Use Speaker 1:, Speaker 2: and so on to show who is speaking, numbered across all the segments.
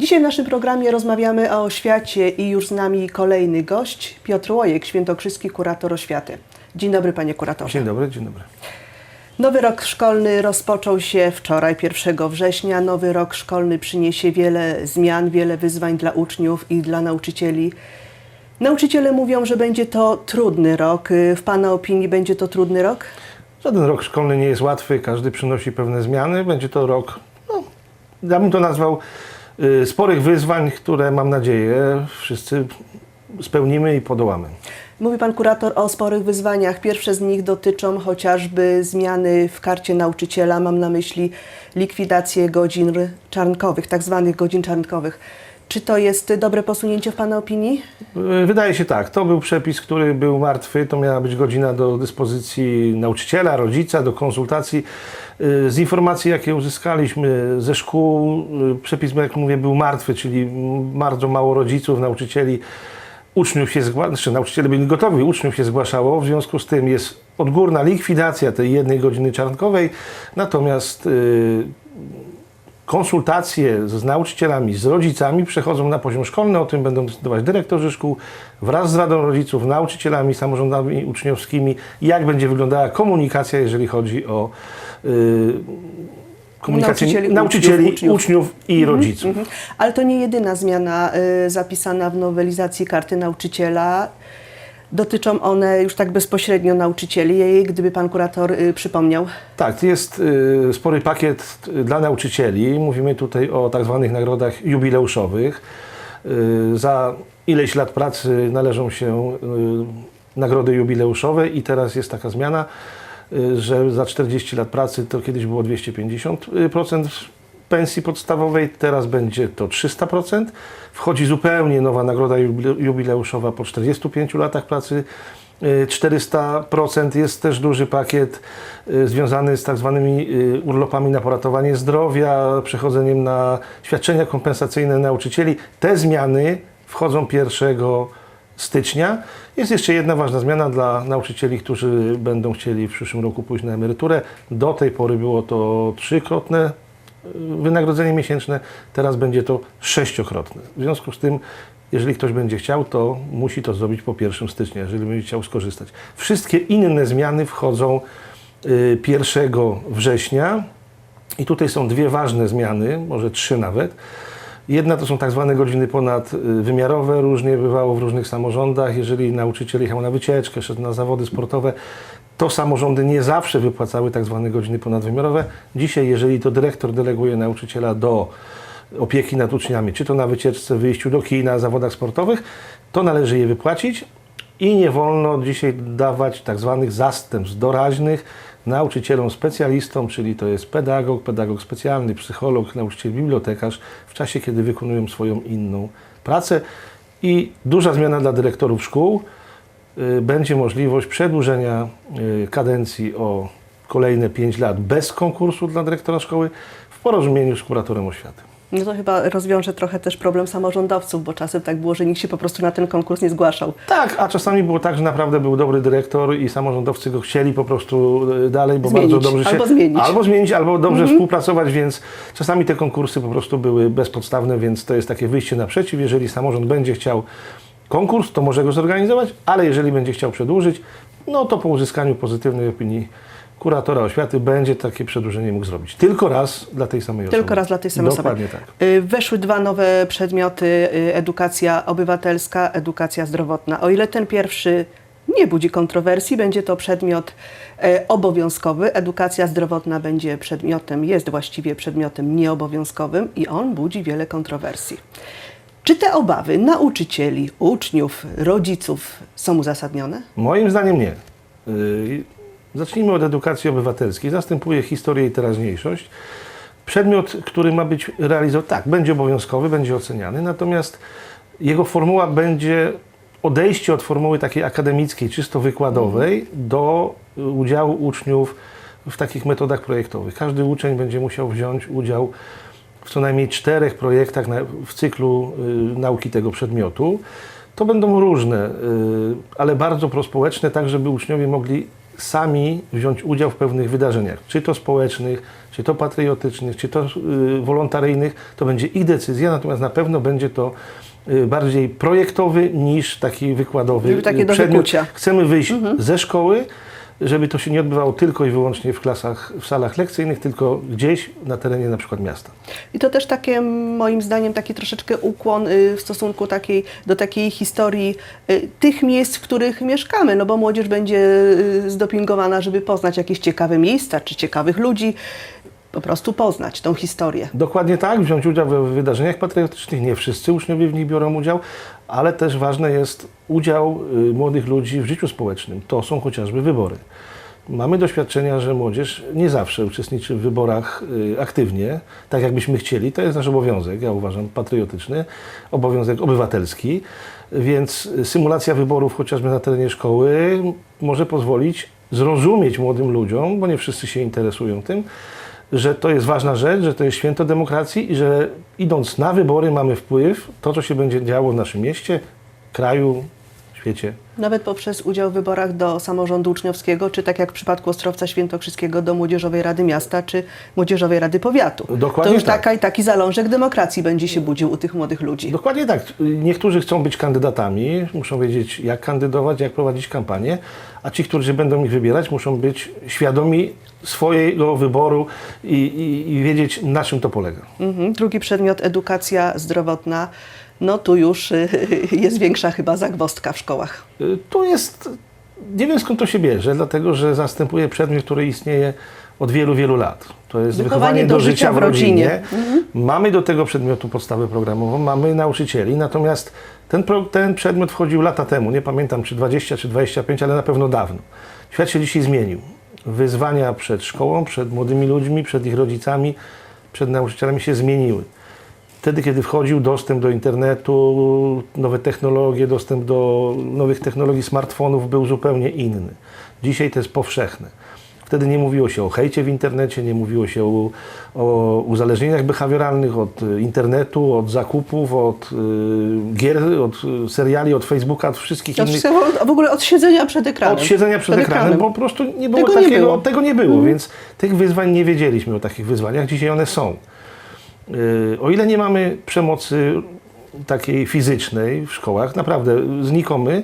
Speaker 1: Dzisiaj w naszym programie rozmawiamy o oświacie i już z nami kolejny gość, Piotr Łojek, świętokrzyski kurator oświaty. Dzień dobry panie kuratorze.
Speaker 2: Dzień dobry, dzień dobry.
Speaker 1: Nowy rok szkolny rozpoczął się wczoraj, 1 września. Nowy rok szkolny przyniesie wiele zmian, wiele wyzwań dla uczniów i dla nauczycieli. Nauczyciele mówią, że będzie to trudny rok. W Pana opinii będzie to trudny rok?
Speaker 2: Żaden rok szkolny nie jest łatwy, każdy przynosi pewne zmiany. Będzie to rok, no, ja bym to nazwał sporych wyzwań, które mam nadzieję wszyscy spełnimy i podołamy.
Speaker 1: Mówi Pan kurator o sporych wyzwaniach. Pierwsze z nich dotyczą chociażby zmiany w karcie nauczyciela. Mam na myśli likwidację godzin czarnkowych, tak zwanych godzin czarnkowych. Czy to jest dobre posunięcie w Pana opinii?
Speaker 2: Y, Wydaje się tak, to był przepis, który był martwy, to miała być godzina do dyspozycji nauczyciela, rodzica, do konsultacji. Y, Z informacji, jakie uzyskaliśmy ze szkół, y, przepis, jak mówię, był martwy, czyli bardzo mało rodziców, nauczycieli, uczniów się zgłaszało, znaczy nauczyciele byli gotowi, uczniów się zgłaszało, w związku z tym jest odgórna likwidacja tej jednej godziny czarnkowej, natomiast y, konsultacje z nauczycielami, z rodzicami przechodzą na poziom szkolny. O tym będą decydować dyrektorzy szkół wraz z Radą Rodziców, nauczycielami, samorządami uczniowskimi, jak będzie wyglądała komunikacja, jeżeli chodzi o y, komunikację
Speaker 1: Nauczycieli,
Speaker 2: nauczycieli,
Speaker 1: uczniów,
Speaker 2: uczniów, i rodziców.
Speaker 1: Mhm. Ale to nie jedyna zmiana y, zapisana w nowelizacji karty nauczyciela. Dotyczą one już tak bezpośrednio nauczycieli. Gdyby pan kurator y, przypomniał.
Speaker 2: Tak, jest y, spory pakiet y, dla nauczycieli. Mówimy tutaj o tak zwanych nagrodach jubileuszowych. Za ileś lat pracy należą się nagrody jubileuszowe i teraz jest taka zmiana, że za 40 lat pracy to kiedyś było 250% pensji podstawowej, teraz będzie to 300%. Wchodzi zupełnie nowa nagroda jubile- jubileuszowa po 45 latach pracy. Y, 400% jest też duży pakiet y, związany z tak zwanymi y, urlopami na poratowanie zdrowia, przechodzeniem na świadczenia kompensacyjne nauczycieli. Te zmiany wchodzą 1 stycznia. Jest jeszcze jedna ważna zmiana dla nauczycieli, którzy będą chcieli w przyszłym roku pójść na emeryturę. Do tej pory było to trzykrotne y, wynagrodzenie miesięczne, teraz będzie to sześciokrotne. W związku z tym, jeżeli ktoś będzie chciał, to musi to zrobić po 1 stycznia, jeżeli będzie chciał skorzystać. Wszystkie inne zmiany wchodzą y, 1 września i tutaj są dwie ważne zmiany, może trzy nawet. Jedna to są tak zwane godziny ponadwymiarowe, różnie bywało w różnych samorządach. Jeżeli nauczyciel jechał na wycieczkę, szedł na zawody sportowe, to samorządy nie zawsze wypłacały tak zwane godziny ponadwymiarowe. Dzisiaj, jeżeli to dyrektor deleguje nauczyciela do opieki nad uczniami, czy to na wycieczce, wyjściu do kina, zawodach sportowych, to należy je wypłacić i nie wolno dzisiaj dawać tak zwanych zastępstw doraźnych nauczycielom specjalistom, czyli to jest pedagog, pedagog specjalny, psycholog, nauczyciel, bibliotekarz, w czasie, kiedy wykonują swoją inną pracę. I duża zmiana dla dyrektorów szkół. Y, Będzie możliwość przedłużenia y, kadencji o kolejne 5 lat bez konkursu dla dyrektora szkoły w porozumieniu z kuratorem oświaty.
Speaker 1: No to chyba rozwiąże trochę też problem samorządowców, bo czasem tak było, że nikt się po prostu na ten konkurs nie zgłaszał.
Speaker 2: Tak, a czasami było tak, że naprawdę był dobry dyrektor i samorządowcy go chcieli po prostu y, dalej, bo
Speaker 1: Zmienić,
Speaker 2: bardzo dobrze się...
Speaker 1: albo zmienić. Mhm.
Speaker 2: Albo zmienić, albo dobrze współpracować, więc czasami te konkursy po prostu były bezpodstawne, więc to jest takie wyjście naprzeciw. Jeżeli samorząd będzie chciał konkurs, to może go zorganizować, ale jeżeli będzie chciał przedłużyć, no to po uzyskaniu pozytywnej opinii kuratora oświaty będzie takie przedłużenie mógł zrobić. Tylko raz dla tej samej osoby.
Speaker 1: Tylko raz dla tej samej
Speaker 2: Dokładnie
Speaker 1: osoby.
Speaker 2: tak.
Speaker 1: Y, Weszły dwa nowe przedmioty, y, edukacja obywatelska, edukacja zdrowotna. O ile ten pierwszy nie budzi kontrowersji, będzie to przedmiot e, obowiązkowy. Edukacja zdrowotna będzie przedmiotem, jest właściwie przedmiotem nieobowiązkowym i on budzi wiele kontrowersji. Czy te obawy nauczycieli, uczniów, rodziców są uzasadnione?
Speaker 2: Moim zdaniem nie. Yy, Zacznijmy od edukacji obywatelskiej. Zastępuje historię i teraźniejszość. Przedmiot, który ma być realizowany, tak, będzie obowiązkowy, będzie oceniany, natomiast jego formuła będzie odejście od formuły takiej akademickiej, czysto wykładowej, do y, udziału uczniów w takich metodach projektowych. Każdy uczeń będzie musiał wziąć udział w co najmniej czterech projektach na, w cyklu y, nauki tego przedmiotu. To będą różne, y, ale bardzo prospołeczne, tak żeby uczniowie mogli sami wziąć udział w pewnych wydarzeniach, czy to społecznych, czy to patriotycznych, czy to y, wolontaryjnych, to będzie ich decyzja, natomiast na pewno będzie to y, bardziej projektowy niż taki wykładowy
Speaker 1: Żeby takie
Speaker 2: y,
Speaker 1: do
Speaker 2: przedmiot.
Speaker 1: wykucia.
Speaker 2: Chcemy wyjść ze szkoły, żeby to się nie odbywało tylko i wyłącznie w klasach, w salach lekcyjnych, tylko gdzieś na terenie na przykład miasta.
Speaker 1: I to też takie, moim zdaniem, taki troszeczkę ukłon y, w stosunku takiej, do takiej historii y, tych miejsc, w których mieszkamy, no bo młodzież będzie y, zdopingowana, żeby poznać jakieś ciekawe miejsca czy ciekawych ludzi, po prostu poznać tą historię.
Speaker 2: Dokładnie tak, wziąć udział w wydarzeniach patriotycznych. Nie wszyscy uczniowie w nich biorą udział, ale też ważny jest udział y, młodych ludzi w życiu społecznym. To są chociażby wybory. Mamy doświadczenia, że młodzież nie zawsze uczestniczy w wyborach y, aktywnie, tak jakbyśmy chcieli. To jest nasz obowiązek, ja uważam, patriotyczny, obowiązek obywatelski. Więc y, symulacja wyborów chociażby na terenie szkoły może pozwolić zrozumieć młodym ludziom, bo nie wszyscy się interesują tym, że to jest ważna rzecz, że to jest święto demokracji i że idąc na wybory mamy wpływ. To, co się będzie działo w naszym mieście, kraju, świecie.
Speaker 1: Nawet poprzez udział w wyborach do samorządu uczniowskiego, czy tak jak w przypadku Ostrowca Świętokrzyskiego do Młodzieżowej Rady Miasta, czy Młodzieżowej Rady Powiatu.
Speaker 2: Dokładnie
Speaker 1: to już
Speaker 2: tak.
Speaker 1: taka, taki zalążek demokracji będzie się budził u tych młodych ludzi.
Speaker 2: Dokładnie tak. Niektórzy chcą być kandydatami, muszą wiedzieć, jak kandydować, jak prowadzić kampanię, a ci, którzy będą ich wybierać, muszą być świadomi swojego wyboru i, i, i wiedzieć, na czym to polega.
Speaker 1: Mhm. Drugi przedmiot, edukacja zdrowotna. No tu już y, jest większa chyba zagwozdka w szkołach.
Speaker 2: Y, Tu jest, nie wiem skąd to się bierze, dlatego że zastępuje przedmiot, który istnieje od wielu, wielu lat. To jest wychowanie, do, życia w rodzinie. Mamy do tego przedmiotu podstawę programową, mamy nauczycieli, natomiast ten, pro, ten przedmiot wchodził lata temu, nie pamiętam czy 20 czy 25, ale na pewno dawno. Świat się dzisiaj zmienił. Wyzwania przed szkołą, przed młodymi ludźmi, przed ich rodzicami, przed nauczycielami się zmieniły. Wtedy, kiedy wchodził dostęp do internetu, nowe technologie, dostęp do nowych technologii smartfonów był zupełnie inny. Dzisiaj to jest powszechne. Wtedy nie mówiło się o hejcie w internecie, nie mówiło się o, o uzależnieniach behawioralnych od internetu, od zakupów, od y, gier, od seriali, od Facebooka, od wszystkich
Speaker 1: To
Speaker 2: innych
Speaker 1: w ogóle od siedzenia przed ekranem.
Speaker 2: od siedzenia przed, ekranem, bo po prostu nie było
Speaker 1: Tego nie
Speaker 2: takiego,
Speaker 1: było. Mhm.
Speaker 2: tego nie było, więc tych wyzwań nie wiedzieliśmy o takich wyzwaniach, dzisiaj one są. Yy, O ile nie mamy przemocy takiej fizycznej w szkołach, naprawdę znikomy,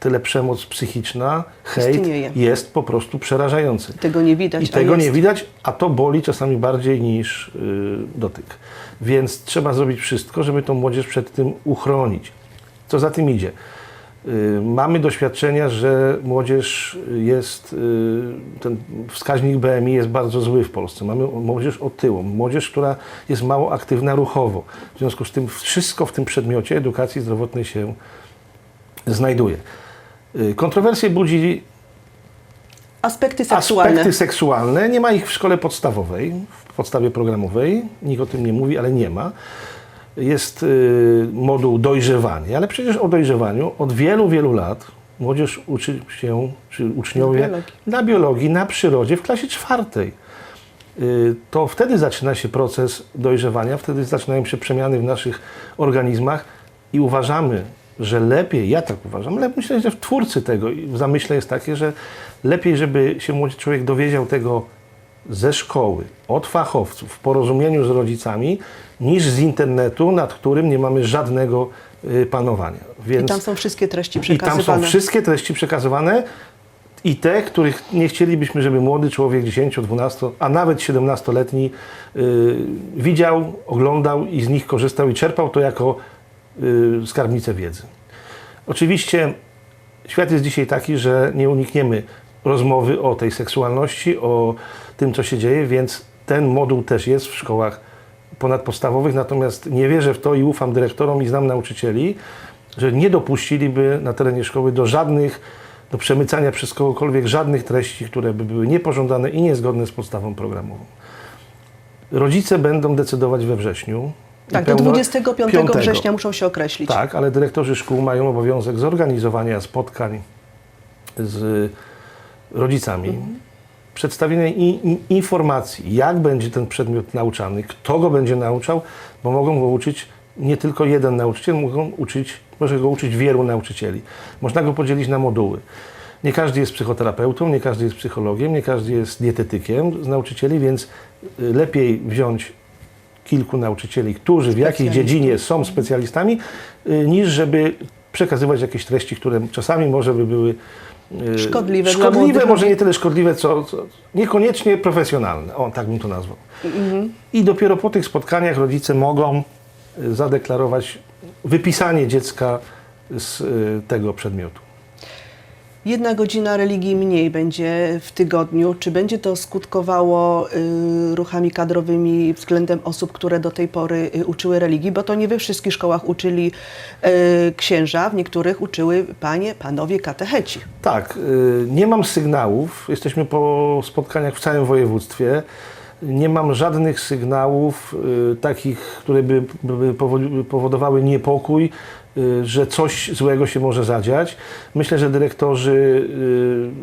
Speaker 2: tyle przemoc psychiczna, hejt
Speaker 1: Istnieje.
Speaker 2: jest po prostu przerażający.
Speaker 1: Tego nie widać.
Speaker 2: I tego nie
Speaker 1: jest.
Speaker 2: widać, a to boli czasami bardziej niż yy, dotyk. Więc trzeba zrobić wszystko, żeby tą młodzież przed tym uchronić. Co za tym idzie? Yy, Mamy doświadczenia, że młodzież jest, yy, ten wskaźnik BMI jest bardzo zły w Polsce. Mamy młodzież otyłą, młodzież, która jest mało aktywna ruchowo. W związku z tym wszystko w tym przedmiocie edukacji zdrowotnej się znajduje. Yy, Kontrowersje budzi
Speaker 1: Aspekty seksualne.
Speaker 2: Aspekty seksualne. Nie ma ich w szkole podstawowej, w podstawie programowej. Nikt o tym nie mówi, ale nie ma. Jest y, moduł dojrzewanie, ale przecież o dojrzewaniu od wielu, wielu lat młodzież uczy się, czy uczniowie,
Speaker 1: Na biologii.
Speaker 2: na biologii, na przyrodzie w klasie czwartej. Y, To wtedy zaczyna się proces dojrzewania, wtedy zaczynają się przemiany w naszych organizmach i uważamy, że lepiej, ja tak uważam, ale myślę, że w twórcy tego w zamyśle jest takie, że lepiej, żeby się młody człowiek dowiedział tego ze szkoły, od fachowców, w porozumieniu z rodzicami, niż z internetu, nad którym nie mamy żadnego y, panowania.
Speaker 1: I
Speaker 2: Więc
Speaker 1: tam są wszystkie treści
Speaker 2: i tam
Speaker 1: przekazywane.
Speaker 2: są wszystkie treści przekazywane i te, których nie chcielibyśmy, żeby młody człowiek 10, 12, a nawet 17-letni y, widział, oglądał i z nich korzystał i czerpał to jako y, skarbnicę wiedzy. Oczywiście świat jest dzisiaj taki, że nie unikniemy rozmowy o tej seksualności, o tym, co się dzieje, więc ten moduł też jest w szkołach ponadpodstawowych, natomiast nie wierzę w to i ufam dyrektorom i znam nauczycieli, że nie dopuściliby na terenie szkoły do żadnych, do przemycania przez kogokolwiek żadnych treści, które by były niepożądane i niezgodne z podstawą programową. Rodzice będą decydować we wrześniu.
Speaker 1: Tak, do
Speaker 2: pełno-
Speaker 1: 25
Speaker 2: piątego.
Speaker 1: września muszą się określić.
Speaker 2: Tak, ale dyrektorzy szkół mają obowiązek zorganizowania spotkań z rodzicami, przedstawienia i, i, informacji, jak będzie ten przedmiot nauczany, kto go będzie nauczał, bo mogą go uczyć nie tylko jeden nauczyciel, mogą uczyć, może go uczyć wielu nauczycieli. Można go podzielić na moduły. Nie każdy jest psychoterapeutą, nie każdy jest psychologiem, nie każdy jest dietetykiem z nauczycieli, więc y, lepiej wziąć kilku nauczycieli, którzy w
Speaker 1: Specjalistów.
Speaker 2: dziedzinie są specjalistami, y, niż żeby przekazywać jakieś treści, które czasami może by były
Speaker 1: Szkodliwe dla
Speaker 2: szkodliwe
Speaker 1: młodych
Speaker 2: może nie tyle szkodliwe, co, co niekoniecznie profesjonalne. O, tak bym to nazwał.
Speaker 1: Mhm.
Speaker 2: I dopiero po tych spotkaniach rodzice mogą y, zadeklarować wypisanie dziecka z y, tego przedmiotu.
Speaker 1: Jedna godzina religii mniej będzie w tygodniu. Czy będzie to skutkowało y, ruchami kadrowymi względem osób, które do tej pory y, uczyły religii? Bo to nie we wszystkich szkołach uczyli y, księża, w niektórych uczyły panie, panowie katecheci.
Speaker 2: Tak, y, nie mam sygnałów. Jesteśmy po spotkaniach w całym województwie. Nie mam żadnych sygnałów y, takich, które by, by powo- powodowały niepokój, y, że coś złego się może zadziać. Myślę, że dyrektorzy,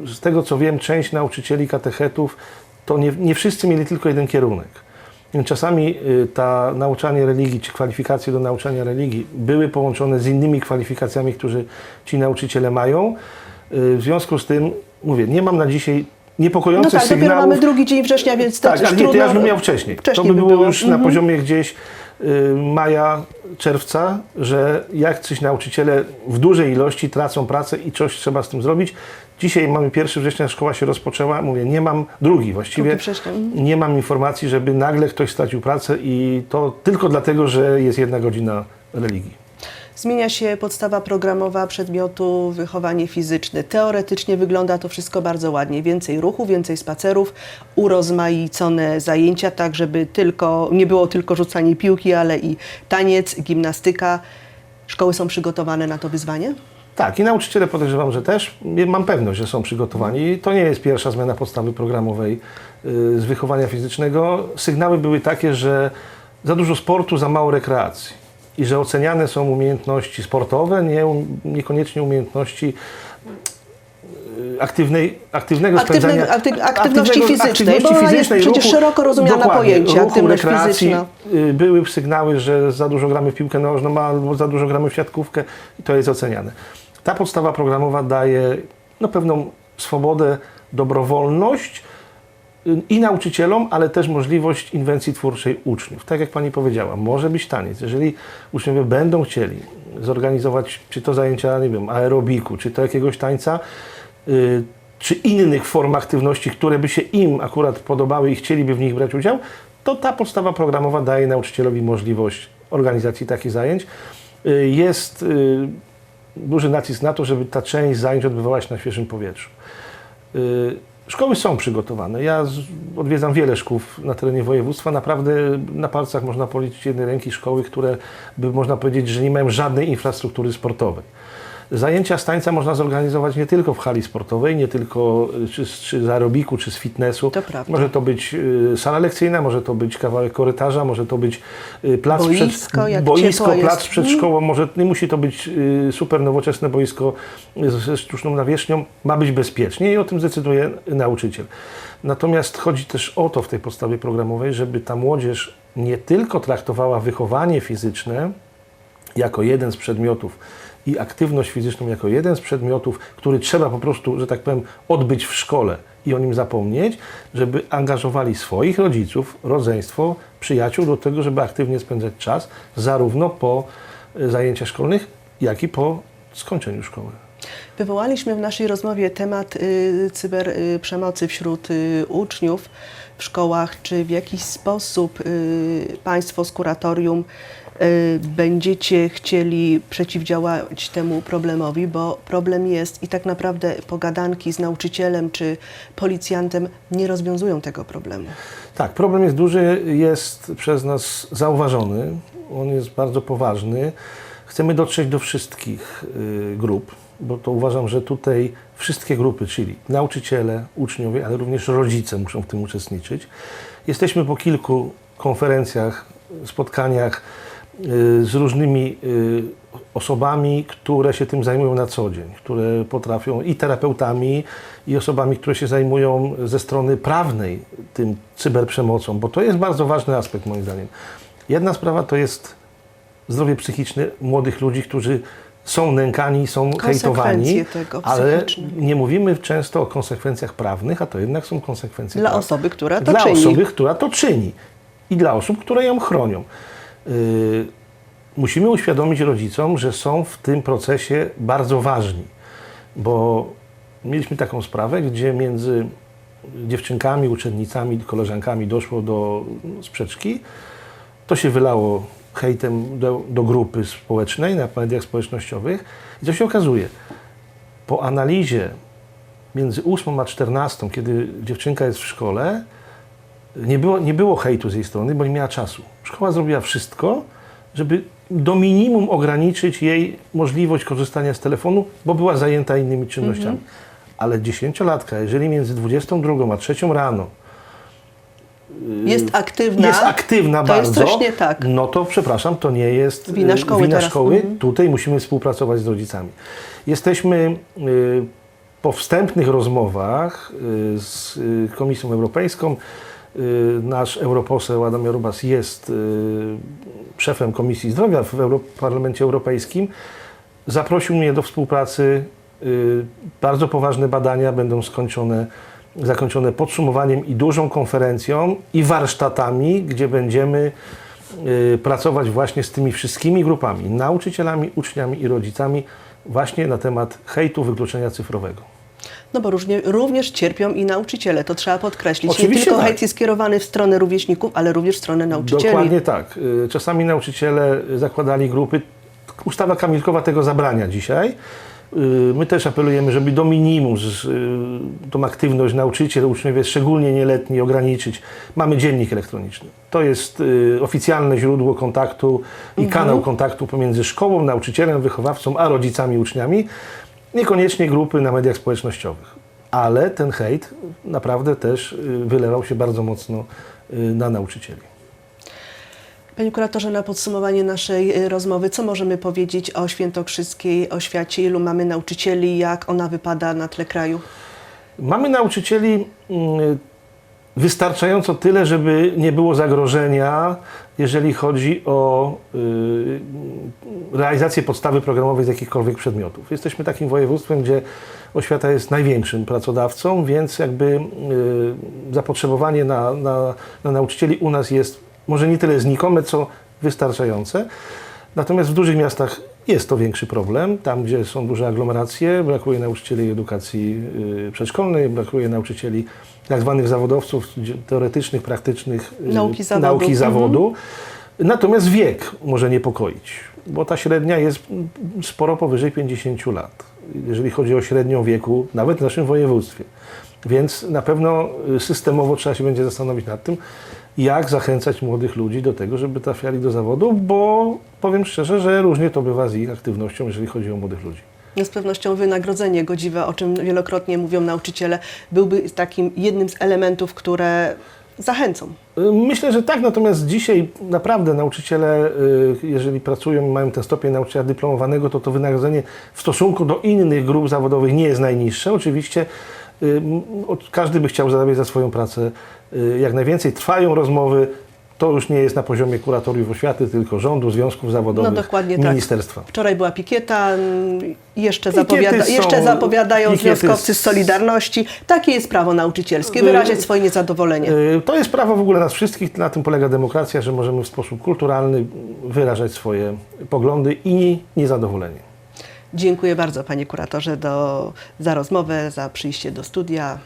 Speaker 2: y, z tego co wiem, część nauczycieli katechetów, to nie, nie wszyscy mieli tylko jeden kierunek. Czasami y, ta nauczanie religii, czy kwalifikacje do nauczania religii były połączone z innymi kwalifikacjami, które ci nauczyciele mają. Y, W związku z tym, mówię, nie mam na dzisiaj
Speaker 1: No
Speaker 2: niepokojących
Speaker 1: tak, dopiero mamy drugi dzień września, więc to
Speaker 2: tak,
Speaker 1: już
Speaker 2: ale nie, to
Speaker 1: trudno...
Speaker 2: ja już bym miał wcześniej.
Speaker 1: Wcześniej
Speaker 2: to by
Speaker 1: by
Speaker 2: było,
Speaker 1: było.
Speaker 2: już na
Speaker 1: Mhm.
Speaker 2: poziomie gdzieś y, maja, czerwca, że jacyś nauczyciele w dużej ilości tracą pracę i coś trzeba z tym zrobić. Dzisiaj mamy 1 września, szkoła się rozpoczęła. Mówię, nie mam, drugi właściwie,
Speaker 1: Drugi mhm.
Speaker 2: nie mam informacji, żeby nagle ktoś stracił pracę i to tylko dlatego, że jest jedna godzina religii.
Speaker 1: Zmienia się podstawa programowa przedmiotu wychowanie fizyczne. Teoretycznie wygląda to wszystko bardzo ładnie. Więcej ruchu, więcej spacerów, urozmaicone zajęcia, tak żeby tylko, nie było tylko rzucanie piłki, ale i taniec, gimnastyka. Szkoły są przygotowane na to wyzwanie?
Speaker 2: Tak, i nauczyciele podejrzewam, że też. Mam pewność, że są przygotowani. To nie jest pierwsza zmiana podstawy programowej y, z wychowania fizycznego. Sygnały były takie, że za dużo sportu, za mało rekreacji. I że oceniane są umiejętności sportowe, nie, niekoniecznie umiejętności y, aktywnej, aktywnego
Speaker 1: Aktywne-
Speaker 2: spędzania...
Speaker 1: akty- aktywności fizycznej, bo ona jest przecież szeroko rozumiana pojęcie,
Speaker 2: ruchu,
Speaker 1: aktywność
Speaker 2: rekreacji.
Speaker 1: fizyczna.
Speaker 2: Y, Były sygnały, że za dużo gramy w piłkę nożną albo za dużo gramy w siatkówkę i to jest oceniane. Ta podstawa programowa daje no, pewną swobodę, dobrowolność i nauczycielom, ale też możliwość inwencji twórczej uczniów. Tak jak Pani powiedziała, może być taniec. Jeżeli uczniowie będą chcieli zorganizować, czy to zajęcia, nie wiem, aerobiku, czy to jakiegoś tańca, y, czy innych form aktywności, które by się im akurat podobały i chcieliby w nich brać udział, to ta podstawa programowa daje nauczycielowi możliwość organizacji takich zajęć. Y, Jest y, duży nacisk na to, żeby ta część zajęć odbywała się na świeżym powietrzu. Y, Szkoły są przygotowane. Ja odwiedzam wiele szkół na terenie województwa. Naprawdę na palcach można policzyć jednej ręki szkoły, które by można powiedzieć, że nie mają żadnej infrastruktury sportowej. Zajęcia z tańca można zorganizować nie tylko w hali sportowej, nie tylko czy, z- czy z aerobiku, czy z fitnessu.
Speaker 1: To prawda.
Speaker 2: Może to być y, sala lekcyjna, może to być kawałek korytarza, może to być y, plac
Speaker 1: Boisko,
Speaker 2: przed,
Speaker 1: jak
Speaker 2: boisko plac
Speaker 1: jest.
Speaker 2: przed szkołą, może nie musi to być y, super nowoczesne boisko ze sztuczną nawierzchnią, ma być bezpiecznie i o tym zdecyduje nauczyciel. Natomiast chodzi też o to w tej podstawie programowej, żeby ta młodzież nie tylko traktowała wychowanie fizyczne jako jeden z przedmiotów i aktywność fizyczną jako jeden z przedmiotów, który trzeba po prostu, że tak powiem, odbyć w szkole i o nim zapomnieć, żeby angażowali swoich rodziców, rodzeństwo, przyjaciół do tego, żeby aktywnie spędzać czas zarówno po y, zajęciach szkolnych, jak i po skończeniu szkoły.
Speaker 1: Wywołaliśmy w naszej rozmowie temat y, cyberprzemocy wśród y, uczniów w szkołach. Czy w jakiś sposób y, Państwo z kuratorium y, będziecie chcieli przeciwdziałać temu problemowi, bo problem jest i tak naprawdę pogadanki z nauczycielem czy policjantem nie rozwiązują tego problemu.
Speaker 2: Tak, problem jest duży, jest przez nas zauważony, on jest bardzo poważny. Chcemy dotrzeć do wszystkich y, grup, bo to uważam, że tutaj wszystkie grupy, czyli nauczyciele, uczniowie, ale również rodzice muszą w tym uczestniczyć. Jesteśmy po kilku konferencjach, spotkaniach y, z różnymi y, osobami, które się tym zajmują na co dzień, które potrafią i terapeutami, i osobami, które się zajmują ze strony prawnej tym cyberprzemocą, bo to jest bardzo ważny aspekt moim zdaniem. Jedna sprawa to jest zdrowie psychiczne młodych ludzi, którzy są nękani, są hejtowani, ale nie mówimy często o konsekwencjach prawnych, a to jednak są konsekwencje
Speaker 1: Dla osoby, która to
Speaker 2: Dla
Speaker 1: czyni.
Speaker 2: osoby, która to czyni i dla osób, które ją chronią. Yy, musimy uświadomić rodzicom, że są w tym procesie bardzo ważni, bo mieliśmy taką sprawę, gdzie między dziewczynkami, uczennicami, koleżankami doszło do sprzeczki. To się wylało hejtem do, do grupy społecznej na mediach społecznościowych. I co się okazuje? Po analizie między 8 a 14, kiedy dziewczynka jest w szkole, nie było, nie było hejtu z jej strony, bo nie miała czasu. Szkoła zrobiła wszystko, żeby do minimum ograniczyć jej możliwość korzystania z telefonu, bo była zajęta innymi czynnościami. Ale dziesięciolatka, jeżeli między 22 a 3 rano
Speaker 1: Jest aktywna.
Speaker 2: jest aktywna
Speaker 1: to
Speaker 2: bardzo,
Speaker 1: jest coś nie tak.
Speaker 2: no to przepraszam, to nie jest
Speaker 1: Wina
Speaker 2: y,
Speaker 1: szkoły
Speaker 2: wina szkoły.
Speaker 1: Mhm.
Speaker 2: Tutaj musimy współpracować z rodzicami. Jesteśmy y, po wstępnych rozmowach y, z y, Komisją Europejską. Y, Nasz europoseł Adam Jarubas jest y, szefem Komisji Zdrowia w Euro Parlamencie Europejskim. Zaprosił mnie do współpracy. Y, Bardzo poważne badania będą skończone, zakończone podsumowaniem i dużą konferencją i warsztatami, gdzie będziemy pracować właśnie z tymi wszystkimi grupami, nauczycielami, uczniami i rodzicami właśnie na temat hejtu, wykluczenia cyfrowego.
Speaker 1: No bo różnie, również cierpią i nauczyciele, to trzeba podkreślić.
Speaker 2: Oczywiście
Speaker 1: nie tylko
Speaker 2: tak.
Speaker 1: hejt jest skierowany w stronę rówieśników, ale również w stronę nauczycieli.
Speaker 2: Dokładnie tak. Y, Czasami nauczyciele zakładali grupy. Ustawa Kamilkowa tego zabrania dzisiaj. Y, My też apelujemy, żeby do minimum z, y, tą aktywność nauczyciel, uczniowie, szczególnie nieletni, ograniczyć. Mamy dziennik elektroniczny. To jest oficjalne źródło kontaktu i kanał kontaktu pomiędzy szkołą, nauczycielem, wychowawcą, a rodzicami, uczniami. Niekoniecznie grupy na mediach społecznościowych. Ale ten hejt naprawdę też y, wylewał się bardzo mocno y, na nauczycieli.
Speaker 1: Panie kuratorze, na podsumowanie naszej y, rozmowy, co możemy powiedzieć o świętokrzyskiej oświacie? Ilu mamy nauczycieli? Jak ona wypada na tle kraju?
Speaker 2: Mamy nauczycieli mm, wystarczająco tyle, żeby nie było zagrożenia, jeżeli chodzi o y, realizację podstawy programowej z jakichkolwiek przedmiotów. Jesteśmy takim województwem, gdzie oświata jest największym pracodawcą, więc jakby y, zapotrzebowanie na, na, na nauczycieli u nas jest może nie tyle znikome, co wystarczające. Natomiast w dużych miastach jest to większy problem. Tam, gdzie są duże aglomeracje, brakuje nauczycieli edukacji y, przedszkolnej, brakuje nauczycieli tak zwanych zawodowców, teoretycznych, praktycznych y,
Speaker 1: Nauki zawodu.
Speaker 2: nauki
Speaker 1: Mhm.
Speaker 2: zawodu. Natomiast wiek może niepokoić, bo ta średnia jest sporo powyżej 50 lat, jeżeli chodzi o średnią wieku, nawet w naszym województwie. Więc na pewno y, systemowo trzeba się będzie zastanowić nad tym, jak zachęcać młodych ludzi do tego, żeby trafiali do zawodu, bo powiem szczerze, że różnie to bywa z ich aktywnością, jeżeli chodzi o młodych ludzi.
Speaker 1: Z pewnością wynagrodzenie godziwe, o czym wielokrotnie mówią nauczyciele, byłby takim jednym z elementów, które zachęcą.
Speaker 2: Myślę, że tak, natomiast dzisiaj naprawdę nauczyciele, y, jeżeli pracują i mają ten stopień nauczyciela dyplomowanego, to to wynagrodzenie w stosunku do innych grup zawodowych nie jest najniższe. Oczywiście y, każdy by chciał zarabiać za swoją pracę y, jak najwięcej. Trwają rozmowy, to już nie jest na poziomie kuratoriów oświaty, tylko rządu, związków zawodowych,
Speaker 1: No dokładnie tak.
Speaker 2: ministerstwa.
Speaker 1: Wczoraj była pikieta, mm, jeszcze, zapowiada,
Speaker 2: są-
Speaker 1: jeszcze zapowiadają związkowcy
Speaker 2: z
Speaker 1: Solidarności. Takie jest prawo nauczycielskie,
Speaker 2: Y,
Speaker 1: wyrazić swoje niezadowolenie.
Speaker 2: Y, To jest prawo w ogóle nas wszystkich, na tym polega demokracja, że możemy w sposób kulturalny wyrażać swoje poglądy i niezadowolenie.
Speaker 1: Dziękuję bardzo Panie Kuratorze do, za rozmowę, za przyjście do studia.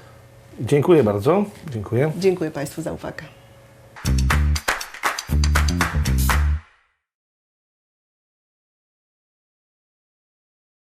Speaker 2: Dziękuję bardzo. Dziękuję.
Speaker 1: Dziękuję Państwu za uwagę.